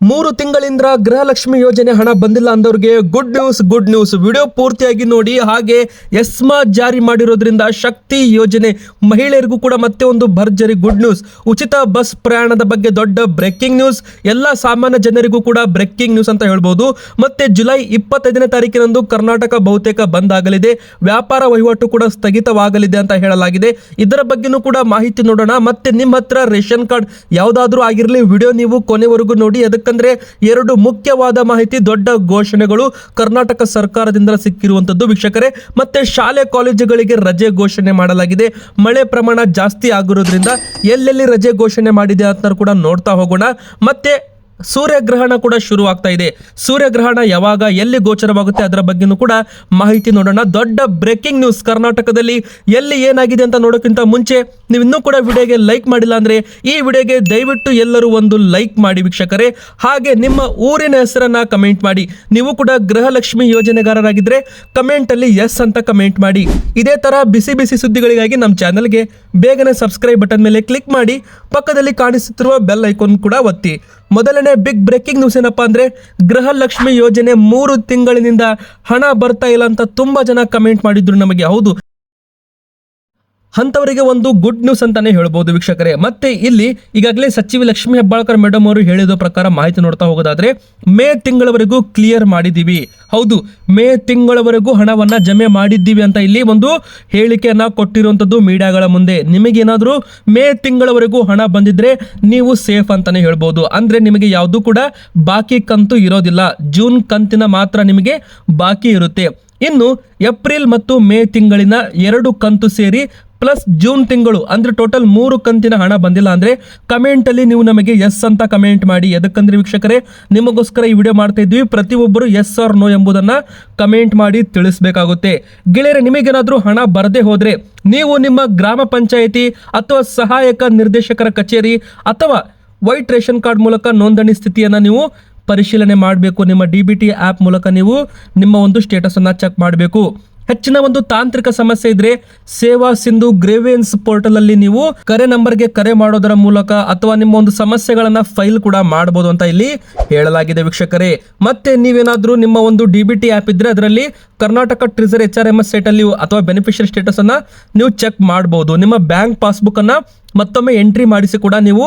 ಮೂರು ತಿಂಗಳಿಂದ ಗೃಹಲಕ್ಷ್ಮಿ ಯೋಜನೆ ಹಣ ಬಂದಿಲ್ಲ ಅಂದವ್ರಿಗೆ good news good news video ಪೂರ್ತಿಯಾಗಿ ನೋಡಿ. ಹಾಗೆ ಎಸ್ಮಾ ಜಾರಿ ಮಾಡಿರೋದ್ರಿಂದ ಶಕ್ತಿ ಯೋಜನೆ ಮಹಿಳೆಯರಿಗೂ ಕೂಡ ಮತ್ತೆ ಒಂದು ಭರ್ಜರಿ ಗುಡ್ ನ್ಯೂಸ್ ಉಚಿತ ಬಸ್ ಪ್ರಯಾಣದ ಬಗ್ಗೆ ದೊಡ್ಡ ಬ್ರೇಕಿಂಗ್ ನ್ಯೂಸ್ ಎಲ್ಲ ಸಾಮಾನ್ಯ ಜನರಿಗೂ ಕೂಡ ಬ್ರೇಕಿಂಗ್ ನ್ಯೂಸ್ ಅಂತ ಹೇಳ್ಬೋದು. ಮತ್ತೆ ಜುಲೈ ಇಪ್ಪತ್ತೈದನೇ ತಾರೀಕಿನಂದು ಕರ್ನಾಟಕ ಬಹುತೇಕ ಬಂದ್ ಆಗಲಿದೆ. ವ್ಯಾಪಾರ ವಹಿವಾಟು ಕೂಡ ಸ್ಥಗಿತವಾಗಲಿದೆ ಅಂತ ಹೇಳಲಾಗಿದೆ. ಇದರ ಬಗ್ಗೆನೂ ಕೂಡ ಮಾಹಿತಿ ನೋಡೋಣ. ಮತ್ತೆ ನಿಮ್ಮ ಹತ್ರ ರೇಷನ್ ಕಾರ್ಡ್ ಯಾವುದಾದ್ರೂ ಆಗಿರಲಿ, ವಿಡಿಯೋ ನೀವು ಕೊನೆವರೆಗೂ ನೋಡಿ. ಅದಕ್ಕಂದ್ರೆ ಎರಡು ಮುಖ್ಯವಾದ ಮಾಹಿತಿ ದೊಡ್ಡ ಘೋಷಣೆಗಳು ಕರ್ನಾಟಕ ಸರ್ಕಾರದಿಂದ ಸಿಕ್ಕಿರುವಂತದ್ದು ವೀಕ್ಷಕರೇ, ಮತ್ತೆ ಶಾಲೆ ಕಾಲೇಜುಗಳಿಗೆ ರಜೆ ಘೋಷಣೆ ಮಾಡಲಾಗಿದೆ. ಮಳೆ ಪ್ರಮಾಣ ಜಾಸ್ತಿ ಆಗಿರೋದ್ರಿಂದ ಎಲ್ಲೆಲ್ಲಿ ರಜೆ ಘೋಷಣೆ ಮಾಡಿದೆ ಅಂತ ಕೂಡ ನೋಡ್ತಾ ಹೋಗೋಣ. ಮತ್ತೆ ಸೂರ್ಯಗ್ರಹಣ ಕೂಡ ಶುರು ಇದೆ. ಸೂರ್ಯಗ್ರಹಣ ಯಾವಾಗ ಎಲ್ಲಿ ಗೋಚರವಾಗುತ್ತೆ ಅದರ ಬಗ್ಗೆನೂ ಕೂಡ ಮಾಹಿತಿ ನೋಡೋಣ. ದೊಡ್ಡ ಬ್ರೇಕಿಂಗ್ ನ್ಯೂಸ್. ಕರ್ನಾಟಕದಲ್ಲಿ ಎಲ್ಲಿ ಏನಾಗಿದೆ ಅಂತ ನೋಡೋಕ್ಕಿಂತ ಮುಂಚೆ ನೀವು ಇನ್ನೂ ಕೂಡ ವಿಡಿಯೋಗೆ ಲೈಕ್ ಮಾಡಿಲ್ಲ ಅಂದ್ರೆ ಈ ವಿಡಿಯೋಗೆ ದಯವಿಟ್ಟು ಎಲ್ಲರೂ ಒಂದು ಲೈಕ್ ಮಾಡಿ ವೀಕ್ಷಕರೇ. ಹಾಗೆ ನಿಮ್ಮ ಊರಿನ ಹೆಸರನ್ನ ಕಮೆಂಟ್ ಮಾಡಿ. ನೀವು ಕೂಡ ಗೃಹಲಕ್ಷ್ಮಿ ಯೋಜನೆಗಾರರಾಗಿದ್ದರೆ ಕಮೆಂಟಲ್ಲಿ ಎಸ್ ಅಂತ ಕಮೆಂಟ್ ಮಾಡಿ. ಇದೇ ತರ ಬಿಸಿ ಬಿಸಿ ಸುದ್ದಿಗಳಿಗಾಗಿ ನಮ್ಮ ಚಾನಲ್ಗೆ ಬೇಗನೆ ಸಬ್ಸ್ಕ್ರೈಬ್ ಬಟನ್ ಮೇಲೆ ಕ್ಲಿಕ್ ಮಾಡಿ. ಪಕ್ಕದಲ್ಲಿ ಕಾಣಿಸುತ್ತಿರುವ ಬೆಲ್ ಐಕಾನ್ ಕೂಡ ಒತ್ತಿ. ಮೊದಲನೇ ಬಿಗ್ ಬ್ರೇಕಿಂಗ್ ನ್ಯೂಸ್ ಏನಪ್ಪಾ ಅಂದ್ರೆ ಗೃಹಲಕ್ಷ್ಮಿ ಯೋಜನೆ ಮೂರು ತಿಂಗಳಿನಿಂದ ಹಣ ಬರ್ತಾ ಇಲ್ಲ ಅಂತ ತುಂಬಾ ಜನ ಕಮೆಂಟ್ ಮಾಡಿದ್ರು ನಮಗೆ. ಹೌದು ಅಂಥವರಿಗೆ ಒಂದು ಗುಡ್ ನ್ಯೂಸ್ ಅಂತಾನೆ ಹೇಳ್ಬೋದು ವೀಕ್ಷಕರೇ. ಮತ್ತೆ ಇಲ್ಲಿ ಈಗಾಗಲೇ ಸಚಿವ ಲಕ್ಷ್ಮಿ ಹೆಬ್ಬಾಳ್ಕರ್ ಮೇಡಮ್ ಅವರು ಹೇಳಿದ ಪ್ರಕಾರ ಮಾಹಿತಿ ನೋಡ್ತಾ ಹೋಗೋದಾದ್ರೆ, ಮೇ ತಿಂಗಳವರೆಗೂ ಕ್ಲಿಯರ್ ಮಾಡಿದ್ದೀವಿ. ಹೌದು, ಮೇ ತಿಂಗಳವರೆಗೂ ಹಣವನ್ನ ಜಮೆ ಮಾಡಿದ್ದೀವಿ ಅಂತ ಇಲ್ಲಿ ಒಂದು ಹೇಳಿಕೆಯನ್ನ ಕೊಟ್ಟಿರುವಂತದ್ದು ಮೀಡಿಯಾಗಳ ಮುಂದೆ. ನಿಮಗೇನಾದರೂ ಮೇ ತಿಂಗಳವರೆಗೂ ಹಣ ಬಂದಿದ್ರೆ ನೀವು ಸೇಫ್ ಅಂತಾನೆ ಹೇಳ್ಬೋದು. ಅಂದ್ರೆ ನಿಮಗೆ ಯಾವುದು ಕೂಡ ಬಾಕಿ ಕಂತು ಇರೋದಿಲ್ಲ. ಜೂನ್ ಕಂತಿನ ಮಾತ್ರ ನಿಮಗೆ ಬಾಕಿ ಇರುತ್ತೆ. ಇನ್ನು ಏಪ್ರಿಲ್ ಮತ್ತು ಮೇ ತಿಂಗಳಿನ ಎರಡು ಕಂತು ಸೇರಿ ಪ್ಲಸ್ ಜೂನ್ ತಿಂಗಳು, ಅಂದ್ರೆ ಟೋಟಲ್ ಮೂರು ಕಂತಿನ ಹಣ ಬಂದಿಲ್ಲ ಅಂದ್ರೆ ಕಮೆಂಟ್ ಅಲ್ಲಿ ನೀವು ನಮಗೆ ಎಸ್ ಅಂತ ಕಮೆಂಟ್ ಮಾಡಿ. ಎದಕ್ಕಂದ್ರೆ ವೀಕ್ಷಕರೇ? ನಿಮಗೋಸ್ಕರ ಈ ವಿಡಿಯೋ ಮಾಡ್ತಾ ಇದ್ವಿ. ಪ್ರತಿಯೊಬ್ಬರು ಎಸ್ ಆರ್ ನೋ ಎಂಬುದನ್ನ ಕಮೆಂಟ್ ಮಾಡಿ ತಿಳಿಸಬೇಕಾಗುತ್ತೆ. ಗೆಳೆಯರೆ, ನಿಮಗೇನಾದರೂ ಹಣ ಬರದೇ ಹೋದ್ರೆ ನೀವು ನಿಮ್ಮ ಗ್ರಾಮ ಪಂಚಾಯಿತಿ ಅಥವಾ ಸಹಾಯಕ ನಿರ್ದೇಶಕರ ಕಚೇರಿ ಅಥವಾ ವೈಟ್ ರೇಷನ್ ಕಾರ್ಡ್ ಮೂಲಕ ನೋಂದಣಿ ಸ್ಥಿತಿಯನ್ನು ನೀವು ಪರಿಶೀಲನೆ ಮಾಡಬೇಕು. ನಿಮ್ಮ ಡಿ ಬಿ ಟಿ ಆ್ಯಪ್ ಮೂಲಕ ನೀವು ನಿಮ್ಮ ಒಂದು ಸ್ಟೇಟಸನ್ನು ಚೆಕ್ ಮಾಡಬೇಕು. ಹೆಚ್ಚಿನ ಒಂದು ತಾಂತ್ರಿಕ ಸಮಸ್ಯೆ ಇದ್ರೆ ಸೇವಾ ಸಿಂಧು ಗ್ರೇವಿಯನ್ಸ್ ಪೋರ್ಟಲ್ ಅಲ್ಲಿ ನೀವು ಕರೆ ನಂಬರ್ಗೆ ಕರೆ ಮಾಡೋದರ ಮೂಲಕ ಅಥವಾ ನಿಮ್ಮ ಒಂದು ಸಮಸ್ಯೆಗಳನ್ನ ಫೈಲ್ ಕೂಡ ಮಾಡಬಹುದು ಅಂತ ಇಲ್ಲಿ ಹೇಳಲಾಗಿದೆ ವೀಕ್ಷಕರೇ. ಮತ್ತೆ ನೀವೇನಾದ್ರೂ ನಿಮ್ಮ ಒಂದು ಡಿ ಬಿ ಟಿ ಆ್ಯಪ್ ಇದ್ರೆ ಅದರಲ್ಲಿ Karnataka ಟ್ರಿಸರ್ H R M S site ಅಲ್ಲಿ ಅಥವಾ ಬೆನಿಫಿಷಿಯರಿ ಸ್ಟೇಟಸ್ ಅನ್ನ ನೀವು ಚೆಕ್ ಮಾಡಬಹುದು ನಿಮ್ಮ ಬ್ಯಾಂಕ್ ಪಾಸ್ಬುಕ್ ಅನ್ನ ಮತ್ತೊಮ್ಮೆ ಎಂಟ್ರಿ ಮಾಡಿಸಿ ಕೂಡ ನೀವು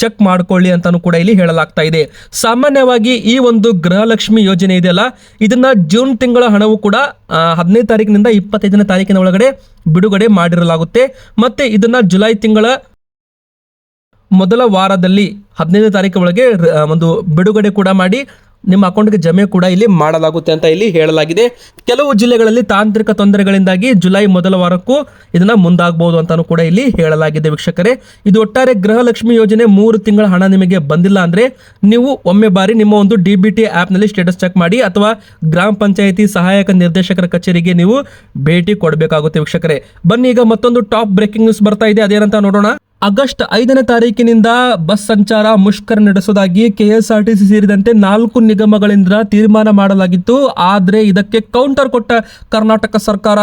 ಚೆಕ್ ಮಾಡ್ಕೊಳ್ಳಿ ಅಂತಾನು ಕೂಡ ಇಲ್ಲಿ ಹೇಳಲಾಗ್ತಾ ಇದೆ. ಸಾಮಾನ್ಯವಾಗಿ ಈ ಒಂದು ಗೃಹಲಕ್ಷ್ಮಿ ಯೋಜನೆ ಇದೆಯಲ್ಲ, ಇದನ್ನ ಜೂನ್ ತಿಂಗಳ ಹಣವು ಕೂಡ ಹದಿನೈದು ತಾರೀಕಿನಿಂದ ಇಪ್ಪತ್ತೈದನೇ ತಾರೀಕಿನ ಒಳಗಡೆ ಬಿಡುಗಡೆ ಮಾಡಿರಲಾಗುತ್ತೆ. ಮತ್ತೆ ಇದನ್ನ ಜುಲೈ ತಿಂಗಳ ಮೊದಲ ವಾರದಲ್ಲಿ ಹದಿನೈದನೇ ತಾರೀಕು ಒಳಗೆ ಒಂದು ಬಿಡುಗಡೆ ಕೂಡ ಮಾಡಿ ನಿಮ್ಮ ಅಕೌಂಟ್ಗೆ ಜಮೆ ಕೂಡ ಇಲ್ಲಿ ಮಾಡಲಾಗುತ್ತೆ ಅಂತ ಇಲ್ಲಿ ಹೇಳಲಾಗಿದೆ. ಕೆಲವು ಜಿಲ್ಲೆಗಳಲ್ಲಿ ತಾಂತ್ರಿಕ ತೊಂದರೆಗಳಿಂದಾಗಿ ಜುಲೈ ಮೊದಲ ವಾರಕ್ಕೂ ಇದನ್ನ ಮುಂದಾಗಬಹುದು ಅಂತಾನು ಕೂಡ ಇಲ್ಲಿ ಹೇಳಲಾಗಿದೆ ವೀಕ್ಷಕರೇ. ಇದು ಒಟ್ಟಾರೆ ಗೃಹಲಕ್ಷ್ಮಿ ಯೋಜನೆ ಮೂರು ತಿಂಗಳ ಹಣ ನಿಮಗೆ ಬಂದಿಲ್ಲ ಅಂದ್ರೆ ನೀವು ಒಮ್ಮೆ ಬಾರಿ ನಿಮ್ಮ ಒಂದು ಡಿ ಬಿ ಟಿ ಆ್ಯಪ್ನಲ್ಲಿ ಸ್ಟೇಟಸ್ ಚೆಕ್ ಮಾಡಿ ಅಥವಾ ಗ್ರಾಮ ಪಂಚಾಯಿತಿ ಸಹಾಯಕ ನಿರ್ದೇಶಕರ ಕಚೇರಿಗೆ ನೀವು ಭೇಟಿ ಕೊಡಬೇಕಾಗುತ್ತೆ ವೀಕ್ಷಕರೇ. ಬನ್ನಿ, ಈಗ ಮತ್ತೊಂದು ಟಾಪ್ ಬ್ರೇಕಿಂಗ್ ನ್ಯೂಸ್ ಬರ್ತಾ ಇದೆ. ಅದೇನಂತ ನೋಡೋಣ. ಆಗಸ್ಟ್ ಐದನೇ ತಾರೀಕಿನಿಂದ ಬಸ್ ಸಂಚಾರ ಮುಷ್ಕರ ನಡೆಸುವುದಾಗಿ ಕೆಎಸ್ಆರ್ಟಿಸಿ ಸೇರಿದಂತೆ ನಾಲ್ಕು ನಿಗಮಗಳಿಂದ ತೀರ್ಮಾನ ಮಾಡಲಾಗಿತ್ತು. ಆದರೆ ಇದಕ್ಕೆ ಕೌಂಟರ್ ಕೊಟ್ಟ ಕರ್ನಾಟಕ ಸರ್ಕಾರ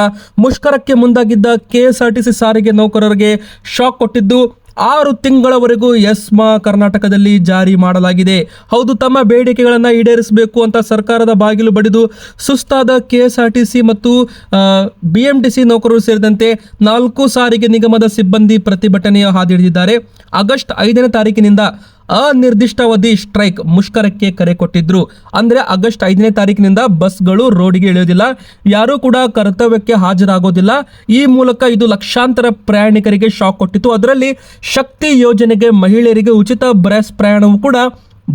ಮುಷ್ಕರಕ್ಕೆ ಮುಂದಾಗಿದ್ದ ಕೆಎಸ್ಆರ್ಟಿಸಿ ಸಾರಿಗೆ ನೌಕರರಿಗೆ ಶಾಕ್ ಕೊಟ್ಟಿದ್ದು. ಆರು ತಿಂಗಳವರೆಗೂ ಎಸ್ಮಾ ಕರ್ನಾಟಕದಲ್ಲಿ ಜಾರಿ ಮಾಡಲಾಗಿದೆ. ಹೌದು, ತಮ್ಮ ಬೇಡಿಕೆಗಳನ್ನು ಈಡೇರಿಸಬೇಕು ಅಂತ ಸರ್ಕಾರದ ಬಾಗಿಲು ಬಡಿದು ಸುಸ್ತಾದ ಕೆಎಸ್ಆರ್ಟಿಸಿ ಮತ್ತು ಬಿ ಎಂ ನೌಕರರು ಸೇರಿದಂತೆ ನಾಲ್ಕು ಸಾರಿಗೆ ನಿಗಮದ ಸಿಬ್ಬಂದಿ ಪ್ರತಿಭಟನೆಯ ಹಾದಿ ಆಗಸ್ಟ್ ಐದನೇ ತಾರೀಕಿನಿಂದ ಅನಿರ್ದಿಷ್ಟಾವಧಿ ಸ್ಟ್ರೈಕ್ ಮುಷ್ಕರಕ್ಕೆ ಕರೆ ಕೊಟ್ಟಿದ್ರು. ಅಂದ್ರೆ ಆಗಸ್ಟ್ ಐದನೇ ತಾರೀಕಿನಿಂದ ಬಸ್ಗಳು ರೋಡ್ಗೆ ಇಳಿಯೋದಿಲ್ಲ. ಯಾರೂ ಕೂಡ ಕರ್ತವ್ಯಕ್ಕೆ ಹಾಜರಾಗೋದಿಲ್ಲ. ಈ ಮೂಲಕ ಇದು ಲಕ್ಷಾಂತರ ಪ್ರಯಾಣಿಕರಿಗೆ ಶಾಕ್ ಕೊಟ್ಟಿತ್ತು. ಅದರಲ್ಲಿ ಶಕ್ತಿ ಯೋಜನೆಗೆ ಮಹಿಳೆಯರಿಗೆ ಉಚಿತ ಬ್ರಸ್ ಪ್ರಯಾಣವೂ ಕೂಡ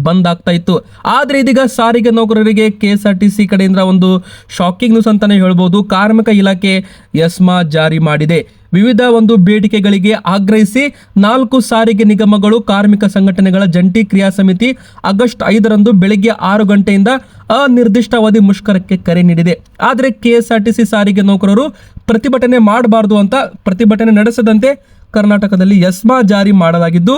ಬಂದ್ ಆಗ್ತಾ ಇತ್ತು ಆದ್ರೆ ಇದೀಗ ಸಾರಿಗೆ ನೌಕರರಿಗೆ K S R T C ಕಡೆಯಿಂದ ಒಂದು ಶಾಕಿಂಗ್ ನ್ಯೂಸ್ ಅಂತಾನೆ ಹೇಳ್ಬೋದು. ಕಾರ್ಮಿಕ ಇಲಾಖೆ ಯಸ್ಮಾ ಜಾರಿ ಮಾಡಿದೆ. ವಿವಿಧ ಒಂದು ಬೇಡಿಕೆಗಳಿಗೆ ಆಗ್ರಹಿಸಿ ನಾಲ್ಕು ಸಾರಿಗೆ ನಿಗಮಗಳು ಕಾರ್ಮಿಕ ಸಂಘಟನೆಗಳ ಜಂಟಿ ಕ್ರಿಯಾ ಸಮಿತಿ ಆಗಸ್ಟ್ ಐದರಂದು ಬೆಳಗ್ಗೆ ಆರು ಗಂಟೆಯಿಂದ ಅನಿರ್ದಿಷ್ಟಾವಧಿ ಮುಷ್ಕರಕ್ಕೆ ಕರೆ ನೀಡಿದೆ. ಆದರೆ ಕೆಎಸ್ಆರ್ಟಿಸಿ ಸಾರಿಗೆ ನೌಕರರು ಪ್ರತಿಭಟನೆ ಮಾಡಬಾರದು ಅಂತ ಪ್ರತಿಭಟನೆ ನಡೆಸದಂತೆ ಕರ್ನಾಟಕದಲ್ಲಿ ಯಸ್ಮಾ ಜಾರಿ ಮಾಡಲಾಗಿದ್ದು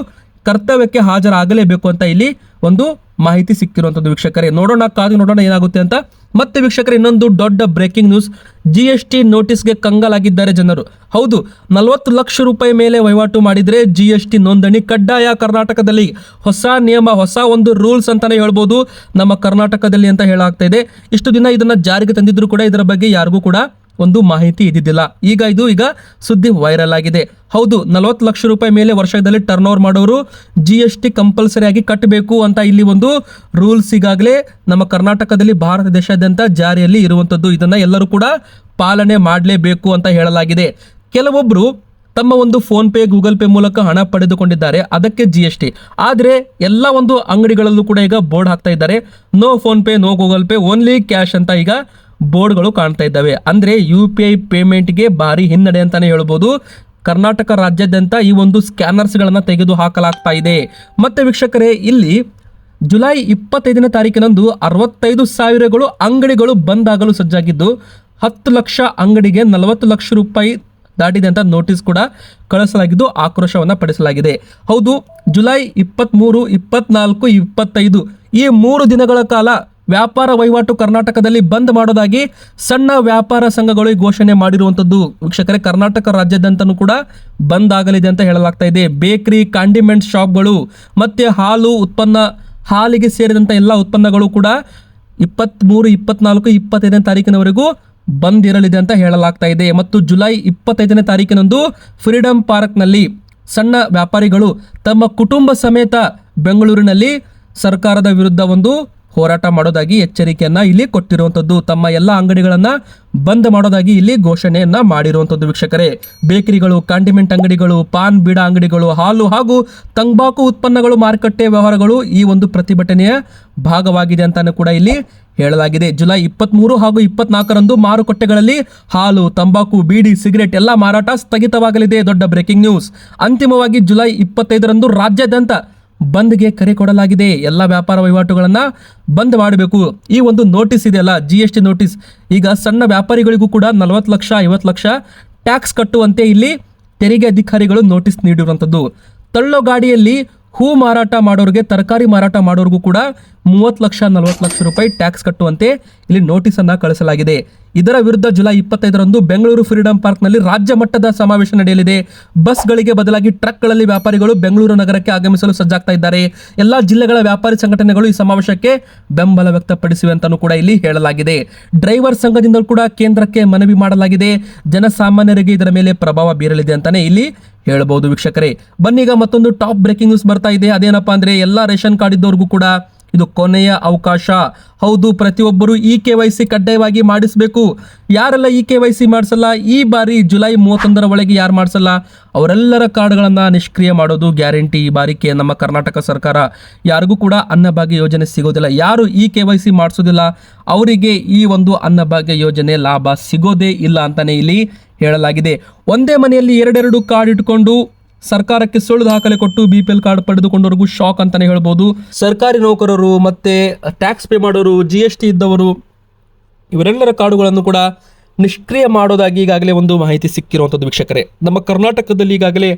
ಕರ್ತವ್ಯಕ್ಕೆ ಹಾಜರಾಗಲೇಬೇಕು ಅಂತ ಇಲ್ಲಿ ಒಂದು ಮಾಹಿತಿ ಸಿಕ್ಕಿರುವಂಥದ್ದು ವೀಕ್ಷಕರೇ. ನೋಡೋಣ, ಕಾದು ನೋಡೋಣ ಏನಾಗುತ್ತೆ ಅಂತ. ಮತ್ತೆ ವೀಕ್ಷಕರ, ಇನ್ನೊಂದು ದೊಡ್ಡ breaking news G S T ನೋಟಿಸ್ಗೆ ಕಂಗಾಲಾಗಿದ್ದಾರೆ ಜನರು. ಹೌದು, ನಲವತ್ತು ಲಕ್ಷ ರೂಪಾಯಿ ಮೇಲೆ ವಹಿವಾಟು ಮಾಡಿದ್ರೆ ಜಿ ಎಸ್ ಟಿ ನೋಂದಣಿ ಕಡ್ಡಾಯ ಕರ್ನಾಟಕದಲ್ಲಿ. ಹೊಸ ನಿಯಮ, ಹೊಸ ಒಂದು ರೂಲ್ಸ್ ಅಂತಾನೆ ಹೇಳ್ಬೋದು ನಮ್ಮ ಕರ್ನಾಟಕದಲ್ಲಿ ಅಂತ ಹೇಳಾಗ್ತಾ ಇದೆ. ಇಷ್ಟು ದಿನ ಇದನ್ನ ಜಾರಿಗೆ ತಂದಿದ್ರು ಕೂಡ ಇದರ ಬಗ್ಗೆ ಯಾರಿಗೂ ಕೂಡ ಒಂದು ಮಾಹಿತಿ ಇದ್ದಿದ್ದಿಲ್ಲ. ಈಗ ಇದು ಈಗ ಸುದ್ದಿ ವೈರಲ್ ಆಗಿದೆ. ಹೌದು, ನಲವತ್ತು ಲಕ್ಷ ರೂಪಾಯಿ ಮೇಲೆ ವರ್ಷದಲ್ಲಿ ಟರ್ನ್ ಓವರ್ ಮಾಡೋರು ಜಿ ಎಸ್ ಟಿ ಕಂಪಲ್ಸರಿ ಆಗಿ ಕಟ್ಟಬೇಕು ಅಂತ ಇಲ್ಲಿ ಒಂದು ರೂಲ್ಸ್ ಈಗಾಗಲೇ ನಮ್ಮ ಕರ್ನಾಟಕದಲ್ಲಿ ಭಾರತ ದೇಶಾದ್ಯಂತ ಜಾರಿಯಲ್ಲಿ ಇರುವಂಥದ್ದು ಇದನ್ನ ಎಲ್ಲರೂ ಕೂಡ ಪಾಲನೆ ಮಾಡಲೇಬೇಕು ಅಂತ ಹೇಳಲಾಗಿದೆ. ಕೆಲವೊಬ್ಬರು ತಮ್ಮ ಒಂದು ಫೋನ್ ಪೇ ಗೂಗಲ್ ಪೇ ಮೂಲಕ ಹಣ ಪಡೆದುಕೊಂಡಿದ್ದಾರೆ. ಅದಕ್ಕೆ ಜಿ ಎಸ್ ಟಿ ಆದರೆ ಎಲ್ಲ ಒಂದು ಅಂಗಡಿಗಳಲ್ಲೂ ಕೂಡ ಈಗ ಬೋರ್ಡ್ ಹಾಕ್ತಾ ಇದ್ದಾರೆ. No PhonePe no Google Pay only cash ಅಂತ ಈಗ ಬೋರ್ಡ್ಗಳು ಕಾಣ್ತಾ ಇದ್ದಾವೆ. ಅಂದರೆ ಯು ಪಿ ಐ ಪೇಮೆಂಟ್ಗೆ ಭಾರಿ ಹಿನ್ನಡೆ ಅಂತಾನೆ ಹೇಳ್ಬೋದು. ಕರ್ನಾಟಕ ರಾಜ್ಯಾದ್ಯಂತ ಈ ಒಂದು ಸ್ಕ್ಯಾನರ್ಸ್ಗಳನ್ನು ತೆಗೆದು ಹಾಕಲಾಗ್ತಾ ಇದೆ. ಮತ್ತೆ ವೀಕ್ಷಕರೇ, ಇಲ್ಲಿ ಜುಲೈ ಇಪ್ಪತ್ತೈದನೇ ತಾರೀಕಿನಂದು ಅರವತ್ತೈದು ಸಾವಿರಗಳು ಅಂಗಡಿಗಳು ಬಂದ್ ಆಗಲು ಸಜ್ಜಾಗಿದ್ದು, ಹತ್ತು ಲಕ್ಷ ಅಂಗಡಿಗೆ ನಲವತ್ತು ಲಕ್ಷ ರೂಪಾಯಿ ದಾಟಿದೆ ಅಂತ ನೋಟಿಸ್ ಕೂಡ ಕಳಿಸಲಾಗಿದ್ದು, ಆಕ್ರೋಶವನ್ನು ಪಡಿಸಲಾಗಿದೆ. ಹೌದು, ಜುಲೈ ಇಪ್ಪತ್ತ್ಮೂರು ಇಪ್ಪತ್ನಾಲ್ಕು, ಇಪ್ಪತ್ತೈದು ಈ ಮೂರು ದಿನಗಳ ಕಾಲ ವ್ಯಾಪಾರ ವಹಿವಾಟು ಕರ್ನಾಟಕದಲ್ಲಿ ಬಂದ್ ಮಾಡೋದಾಗಿ ಸಣ್ಣ ವ್ಯಾಪಾರ ಸಂಘಗಳು ಘೋಷಣೆ ಮಾಡಿರುವಂಥದ್ದು. ವೀಕ್ಷಕರೇ, ಕರ್ನಾಟಕ ರಾಜ್ಯಾದ್ಯಂತನೂ ಕೂಡ ಬಂದ್ ಆಗಲಿದೆ ಅಂತ ಹೇಳಲಾಗ್ತಾ ಇದೆ. ಬೇಕರಿ, ಕಾಂಡಿಮೆಂಟ್ ಶಾಪ್ಗಳು, ಮತ್ತೆ ಹಾಲು ಉತ್ಪನ್ನ, ಹಾಲಿಗೆ ಸೇರಿದಂಥ ಎಲ್ಲ ಉತ್ಪನ್ನಗಳು ಕೂಡ ಇಪ್ಪತ್ತ್ಮೂರು ಇಪ್ಪತ್ನಾಲ್ಕು, ಇಪ್ಪತ್ತೈದನೇ ತಾರೀಕಿನವರೆಗೂ ಬಂದ್ ಇರಲಿದೆ ಅಂತ ಹೇಳಲಾಗ್ತಾ ಇದೆ. ಮತ್ತು ಜುಲೈ ಇಪ್ಪತ್ತೈದನೇ ತಾರೀಕಿನಂದು ಫ್ರೀಡಂ ಪಾರ್ಕ್ನಲ್ಲಿ ಸಣ್ಣ ವ್ಯಾಪಾರಿಗಳು ತಮ್ಮ ಕುಟುಂಬ ಸಮೇತ ಬೆಂಗಳೂರಿನಲ್ಲಿ ಸರ್ಕಾರದ ವಿರುದ್ಧ ಒಂದು ಹೋರಾಟ ಮಾಡೋದಾಗಿ ಎಚ್ಚರಿಕೆಯನ್ನ ಇಲ್ಲಿ ಕೊಟ್ಟಿರುವಂಥದ್ದು. ತಮ್ಮ ಎಲ್ಲ ಅಂಗಡಿಗಳನ್ನ ಬಂದ್ ಮಾಡೋದಾಗಿ ಇಲ್ಲಿ ಘೋಷಣೆಯನ್ನ ಮಾಡಿರುವಂಥದ್ದು ವೀಕ್ಷಕರೇ. ಬೇಕರಿಗಳು, ಕಾಂಡಿಮೆಂಟ್ ಅಂಗಡಿಗಳು, ಪಾನ್, ಬೀಡ ಅಂಗಡಿಗಳು, ಹಾಲು ಹಾಗೂ ತಂಬಾಕು ಉತ್ಪನ್ನಗಳು, ಮಾರುಕಟ್ಟೆ ವ್ಯವಹಾರಗಳು ಈ ಒಂದು ಪ್ರತಿಭಟನೆಯ ಭಾಗವಾಗಿದೆ ಅಂತಾನು ಕೂಡ ಇಲ್ಲಿ ಹೇಳಲಾಗಿದೆ. ಜುಲೈ ಇಪ್ಪತ್ತ್ಮೂರು ಹಾಗೂ ಇಪ್ಪತ್ನಾಲ್ಕರಂದು ಮಾರುಕಟ್ಟೆಗಳಲ್ಲಿ ಹಾಲು, ತಂಬಾಕು, ಬೀಡಿ, ಸಿಗರೆಟ್ ಎಲ್ಲ ಮಾರಾಟ ಸ್ಥಗಿತವಾಗಲಿದೆ. ದೊಡ್ಡ ಬ್ರೇಕಿಂಗ್ ನ್ಯೂಸ್. ಅಂತಿಮವಾಗಿ ಜುಲೈ ಇಪ್ಪತ್ತೈದರಂದು ರಾಜ್ಯಾದ್ಯಂತ ಬಂದ್ಗೆ ಕರೆ ಕೊಡಲಾಗಿದೆ. ಎಲ್ಲ ವ್ಯಾಪಾರ ವಹಿವಾಟುಗಳನ್ನು ಬಂದ್ ಮಾಡಬೇಕು. ಈ ಒಂದು ನೋಟಿಸ್ ಇದೆಯಲ್ಲ ಜಿ ಎಸ್ ಟಿ ನೋಟಿಸ್. ಈಗ ಸಣ್ಣ ವ್ಯಾಪಾರಿಗಳಿಗೂ ಕೂಡ ನಲವತ್ತು ಲಕ್ಷ, ಐವತ್ತು ಲಕ್ಷ ಟ್ಯಾಕ್ಸ್ ಕಟ್ಟುವಂತೆ ಇಲ್ಲಿ ತೆರಿಗೆ ಅಧಿಕಾರಿಗಳು ನೋಟಿಸ್ ನೀಡಿರುವಂಥದ್ದು. ತಳ್ಳೋ ಗಾಡಿಯಲ್ಲಿ ಹೂ ಮಾರಾಟ ಮಾಡೋರಿಗೆ, ತರಕಾರಿ ಮಾರಾಟ ಮಾಡೋರಿಗೂ ಕೂಡ ಮೂವತ್ತು ಲಕ್ಷ, ನಲವತ್ತು ಲಕ್ಷ ರೂಪಾಯಿ ಟ್ಯಾಕ್ಸ್ ಕಟ್ಟುವಂತೆ ಇಲ್ಲಿ ನೋಟಿಸನ್ನು ಕಳಿಸಲಾಗಿದೆ. ಇದರ ವಿರುದ್ಧ ಜುಲೈ ಇಪ್ಪತ್ತೈದರಂದು ಬೆಂಗಳೂರು ಫ್ರೀಡಂ ಪಾರ್ಕ್ನಲ್ಲಿ ರಾಜ್ಯ ಮಟ್ಟದ ಸಮಾವೇಶ ನಡೆಯಲಿದೆ. ಬಸ್ಗಳಿಗೆ ಬದಲಾಗಿ ಟ್ರಕ್ಗಳಲ್ಲಿ ವ್ಯಾಪಾರಿಗಳು ಬೆಂಗಳೂರು ನಗರಕ್ಕೆ ಆಗಮಿಸಲು ಸಜ್ಜಾಗ್ತಾ ಇದ್ದಾರೆ. ಎಲ್ಲ ಜಿಲ್ಲೆಗಳ ವ್ಯಾಪಾರಿ ಸಂಘಟನೆಗಳು ಈ ಸಮಾವೇಶಕ್ಕೆ ಬೆಂಬಲ ವ್ಯಕ್ತಪಡಿಸಿವೆ ಅಂತಾನೂ ಕೂಡ ಇಲ್ಲಿ ಹೇಳಲಾಗಿದೆ. ಡ್ರೈವರ್ ಸಂಘದಿಂದಲೂ ಕೂಡ ಕೇಂದ್ರಕ್ಕೆ ಮನವಿ ಮಾಡಲಾಗಿದೆ. ಜನಸಾಮಾನ್ಯರಿಗೆ ಇದರ ಮೇಲೆ ಪ್ರಭಾವ ಬೀರಲಿದೆ ಅಂತಾನೆ ಇಲ್ಲಿ ಹೇಳಬಹುದು ವೀಕ್ಷಕರೇ. ಬನ್ನೀಗ ಮತ್ತೊಂದು ಟಾಪ್ ಬ್ರೇಕಿಂಗ್ ನ್ಯೂಸ್ ಬರ್ತಾ ಇದೆ. ಅದೇನಪ್ಪ ಅಂದ್ರೆ, ಎಲ್ಲ ರೇಷನ್ ಕಾರ್ಡ್ ಇದ್ದವ್ರಿಗೂ ಕೂಡ ಇದು ಕೊನೆಯ ಅವಕಾಶ. ಹೌದು, ಪ್ರತಿಯೊಬ್ಬರು ಇ ಕೆ ವೈ ಸಿ ಕಡ್ಡಾಯವಾಗಿ ಮಾಡಿಸಬೇಕು. ಯಾರೆಲ್ಲ ಇ ಕೆ ವೈ ಸಿ ಮಾಡಿಸಲ್ಲ? ಈ ಬಾರಿ ಜುಲೈ ಮೂವತ್ತೊಂದರ ಒಳಗೆ ಯಾರು ಮಾಡಿಸಲ್ಲ? ಅವರೆಲ್ಲರ ಕಾರ್ಡ್ಗಳನ್ನು ನಿಷ್ಕ್ರಿಯ ಮಾಡೋದು ಗ್ಯಾರಂಟಿ. ಈ ಬಾರಿಕೆ ನಮ್ಮ ಕರ್ನಾಟಕ ಸರ್ಕಾರ. ಯಾರಿಗೂ ಕೂಡ ಅನ್ನಭಾಗ್ಯ ಯೋಜನೆ ಸಿಗೋದಿಲ್ಲ. ಯಾರು ಇ ಕೆ ವೈ ಸಿ ಮಾಡಿಸೋದಿಲ್ಲ, ಅವರಿಗೆ ಈ ಒಂದು ಅನ್ನಭಾಗ್ಯ ಯೋಜನೆ ಲಾಭ ಸಿಗೋದೇ ಇಲ್ಲ ಅಂತಲೇ ಇಲ್ಲಿ ಹೇಳಲಾಗಿದೆ. ಒಂದೇ ಮನೆಯಲ್ಲಿ ಎರಡೆರಡು ಕಾರ್ಡ್ ಇಟ್ಕೊಂಡು ಸರ್ಕಾರಕ್ಕೆ ಸುಳ್ಳು ದಾಖಲೆ ಕೊಟ್ಟು ಬಿ ಪಿ ಎಲ್ ಕಾರ್ಡ್ ಪಡೆದುಕೊಂಡವರಿಗೂ ಶಾಕ್ ಅಂತಾನೆ ಹೇಳ್ಬೋದು. ಸರ್ಕಾರಿ ನೌಕರರು ಮತ್ತೆ ಟ್ಯಾಕ್ಸ್ ಪೇ ಮಾಡೋರು ಜಿ ಎಸ್ ಟಿ ಇದ್ದವರು, ಇವರೆಲ್ಲರ ಕಾರ್ಡುಗಳನ್ನು ಕೂಡ ನಿಷ್ಕ್ರಿಯ ಮಾಡೋದಾಗಿ ಈಗಾಗಲೇ ಒಂದು ಮಾಹಿತಿ ಸಿಕ್ಕಿರುವಂಥದ್ದು ವೀಕ್ಷಕರೇ. ನಮ್ಮ ಕರ್ನಾಟಕದಲ್ಲಿ ಈಗಾಗಲೇ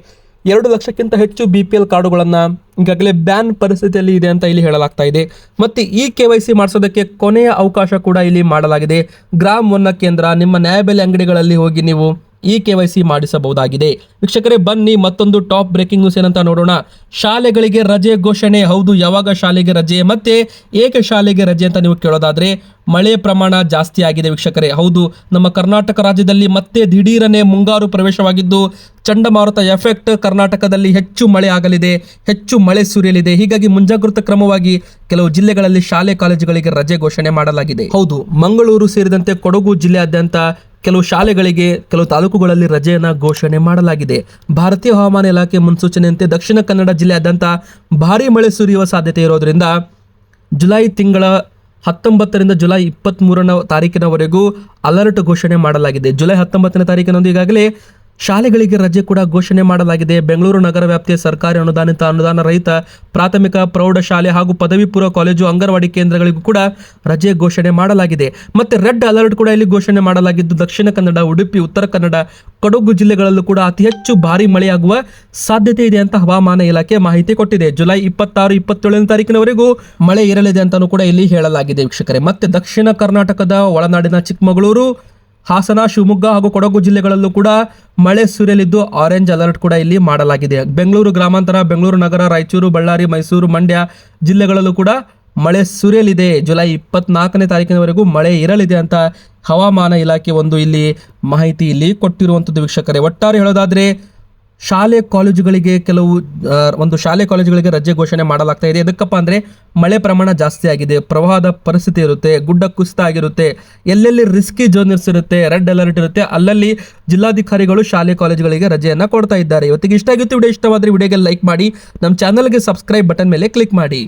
ಎರಡು ಲಕ್ಷಕ್ಕಿಂತ ಹೆಚ್ಚು ಬಿ ಪಿ ಎಲ್ ಕಾರ್ಡುಗಳನ್ನು ಈಗಾಗಲೇ ಬ್ಯಾನ್ ಪರಿಸ್ಥಿತಿಯಲ್ಲಿ ಇದೆ ಅಂತ ಇಲ್ಲಿ ಹೇಳಲಾಗ್ತಾ ಇದೆ. ಮತ್ತು ಈ ಕೆ ವೈ ಸಿ ಮಾಡಿಸೋದಕ್ಕೆ ಕೊನೆಯ ಅವಕಾಶ ಕೂಡ ಇಲ್ಲಿ ಮಾಡಲಾಗಿದೆ. ಗ್ರಾಮ್ ಒನ್ನ ಕೇಂದ್ರ, ನಿಮ್ಮ ನ್ಯಾಯಬೆಲೆ ಅಂಗಡಿಗಳಲ್ಲಿ ಹೋಗಿ ನೀವು ಇ ಕೆ ವೈ ಸಿ ಮಾಡಿಸಬಹುದಾಗಿದೆ. ವೀಕ್ಷಕರೇ, ಬನ್ನಿ ಮತ್ತೊಂದು ಟಾಪ್ ಬ್ರೇಕಿಂಗ್ ನ್ಯೂಸ್ ಏನಂತ ನೋಡೋಣ. ಶಾಲೆಗಳಿಗೆ ರಜೆ ಘೋಷಣೆ, ಹೌದು, ಯಾವಾಗ ಶಾಲೆಗೆ ರಜೆ ಮತ್ತೆ ಏಕೆ ಶಾಲೆಗೆ ರಜೆ ಅಂತ ನೀವು ಕೇಳೋದಾದ್ರೆ, ಮಳೆ ಪ್ರಮಾಣ ಜಾಸ್ತಿ ಆಗಿದೆ ವೀಕ್ಷಕರೇ. ಹೌದು, ನಮ್ಮ ಕರ್ನಾಟಕ ರಾಜ್ಯದಲ್ಲಿ ಮತ್ತೆ ದಿಢೀರನೆ ಮುಂಗಾರು ಪ್ರವೇಶವಾಗಿದ್ದು, ಚಂಡಮಾರುತ ಎಫೆಕ್ಟ್ ಕರ್ನಾಟಕದಲ್ಲಿ ಹೆಚ್ಚು ಮಳೆ ಆಗಲಿದೆ, ಹೆಚ್ಚು ಮಳೆ ಸುರಿಯಲಿದೆ. ಹೀಗಾಗಿ ಮುಂಜಾಗ್ರತಾ ಕ್ರಮವಾಗಿ ಕೆಲವು ಜಿಲ್ಲೆಗಳಲ್ಲಿ ಶಾಲೆ, ಕಾಲೇಜುಗಳಿಗೆ ರಜೆ ಘೋಷಣೆ ಮಾಡಲಾಗಿದೆ. ಹೌದು, ಮಂಗಳೂರು ಸೇರಿದಂತೆ ಕೊಡಗು ಜಿಲ್ಲೆಯಾದ್ಯಂತ ಕೆಲವು ಶಾಲೆಗಳಿಗೆ, ಕೆಲವು ತಾಲೂಕುಗಳಲ್ಲಿ ರಜೆಯನ್ನು ಘೋಷಣೆ ಮಾಡಲಾಗಿದೆ. ಭಾರತೀಯ ಹವಾಮಾನ ಇಲಾಖೆ ಮುನ್ಸೂಚನೆಯಂತೆ ದಕ್ಷಿಣ ಕನ್ನಡ ಜಿಲ್ಲೆಯಾದ್ಯಂತ ಭಾರೀ ಮಳೆ ಸುರಿಯುವ ಸಾಧ್ಯತೆ ಇರೋದರಿಂದ ಜುಲೈ ತಿಂಗಳ ಹತ್ತೊಂಬತ್ತರಿಂದ ಜುಲೈ ಇಪ್ಪತ್ತ್ಮೂರನ ತಾರೀಕಿನವರೆಗೂ ಅಲರ್ಟ್ ಘೋಷಣೆ ಮಾಡಲಾಗಿದೆ. ಜುಲೈ ಹತ್ತೊಂಬತ್ತನೇ ತಾರೀಕಿನಂದು ಈಗಾಗಲೇ ಶಾಲೆಗಳಿಗೆ ರಜೆ ಕೂಡ ಘೋಷಣೆ ಮಾಡಲಾಗಿದೆ. ಬೆಂಗಳೂರು ನಗರ ವ್ಯಾಪ್ತಿಯ ಸರ್ಕಾರಿ ಅನುದಾನಿತ ಅನುದಾನ ರಹಿತ ಪ್ರಾಥಮಿಕ ಪ್ರೌಢಶಾಲೆ ಹಾಗೂ ಪದವಿ ಪೂರ್ವ ಕಾಲೇಜು ಅಂಗನವಾಡಿ ಕೇಂದ್ರಗಳಿಗೂ ಕೂಡ ರಜೆ ಘೋಷಣೆ ಮಾಡಲಾಗಿದೆ. ಮತ್ತೆ ರೆಡ್ ಅಲರ್ಟ್ ಕೂಡ ಇಲ್ಲಿ ಘೋಷಣೆ ಮಾಡಲಾಗಿದ್ದು, ದಕ್ಷಿಣ ಕನ್ನಡ, ಉಡುಪಿ, ಉತ್ತರ ಕನ್ನಡ, ಕೊಡಗು ಜಿಲ್ಲೆಗಳಲ್ಲೂ ಕೂಡ ಅತಿ ಹೆಚ್ಚು ಭಾರಿ ಮಳೆಯಾಗುವ ಸಾಧ್ಯತೆ ಇದೆ ಅಂತ ಹವಾಮಾನ ಇಲಾಖೆ ಮಾಹಿತಿ ಕೊಟ್ಟಿದೆ. ಜುಲೈ ಇಪ್ಪತ್ತಾರು, ಇಪ್ಪತ್ತೇಳನೇ ತಾರೀಕಿನವರೆಗೂ ಮಳೆ ಇರಲಿದೆ ಅಂತಾನೂ ಕೂಡ ಇಲ್ಲಿ ಹೇಳಲಾಗಿದೆ ವೀಕ್ಷಕರೇ. ಮತ್ತೆ ದಕ್ಷಿಣ ಕರ್ನಾಟಕದ ಒಳನಾಡಿನ ಚಿಕ್ಕಮಗಳೂರು ಹಾಸನ, ಶಿವಮೊಗ್ಗ ಹಾಗೂ ಕೊಡಗು ಜಿಲ್ಲೆಗಳಲ್ಲೂ ಕೂಡ ಮಳೆ ಸುರಿಯಲಿದ್ದು ಆರೆಂಜ್ ಅಲರ್ಟ್ ಕೂಡ ಇಲ್ಲಿ ಮಾಡಲಾಗಿದೆ. ಬೆಂಗಳೂರು ಗ್ರಾಮಾಂತರ, ಬೆಂಗಳೂರು ನಗರ, ರಾಯಚೂರು, ಬಳ್ಳಾರಿ, ಮೈಸೂರು, ಮಂಡ್ಯ ಜಿಲ್ಲೆಗಳಲ್ಲೂ ಕೂಡ ಮಳೆ ಸುರಿಯಲಿದೆ. ಜುಲೈ ಇಪ್ಪತ್ನಾಲ್ಕನೇ ತಾರೀಕಿನವರೆಗೂ ಮಳೆ ಇರಲಿದೆ ಅಂತ ಹವಾಮಾನ ಇಲಾಖೆ ಒಂದು ಇಲ್ಲಿ ಮಾಹಿತಿ ಇಲ್ಲಿ ಕೊಟ್ಟಿರುವಂಥದ್ದು ವೀಕ್ಷಕರೇ. ಒಟ್ಟಾರೆ ಹೇಳೋದಾದ್ರೆ ಶಾಲೆ ಕಾಲೇಜುಗಳಿಗೆ ಕೆಲವು ಒಂದು ಶಾಲೆ ಕಾಲೇಜುಗಳಿಗೆ ರಜೆ ಘೋಷಣೆ ಮಾಡಲಾಗ್ತಾ ಇದೆ. ಎದಕ್ಕಪ್ಪ ಅಂದರೆ ಮಳೆ ಪ್ರಮಾಣ ಜಾಸ್ತಿ ಆಗಿದೆ. ಪ್ರವಾಹದ ಪರಿಸ್ಥಿತಿ ಇರುತ್ತೆ, ಗುಡ್ಡ ಕುಸಿತ ಆಗಿರುತ್ತೆ ಎಲ್ಲೆಲ್ಲಿ ರಿಸ್ಕಿ ಜೋನರ್ಸ್ ಇರುತ್ತೆ ರೆಡ್ ಅಲರ್ಟ್ ಇರುತ್ತೆ, ಅಲ್ಲಲ್ಲಿ ಜಿಲ್ಲಾಧಿಕಾರಿಗಳು ಶಾಲೆ ಕಾಲೇಜುಗಳಿಗೆ ರಜೆಯನ್ನು ಕೊಡ್ತಾ ಇದ್ದಾರೆ. ಇವತ್ತಿಗೆ ಇಷ್ಟ ಆಗಿತ್ತು, ವಿಡಿಯೋ ಇಷ್ಟವಾದರೆ ವಿಡಿಯೋಗೆ ಲೈಕ್ ಮಾಡಿ, ನಮ್ಮ ಚಾನಲ್ಗೆ ಸಬ್ಸ್ಕ್ರೈಬ್ ಬಟನ್ ಮೇಲೆ ಕ್ಲಿಕ್ ಮಾಡಿ.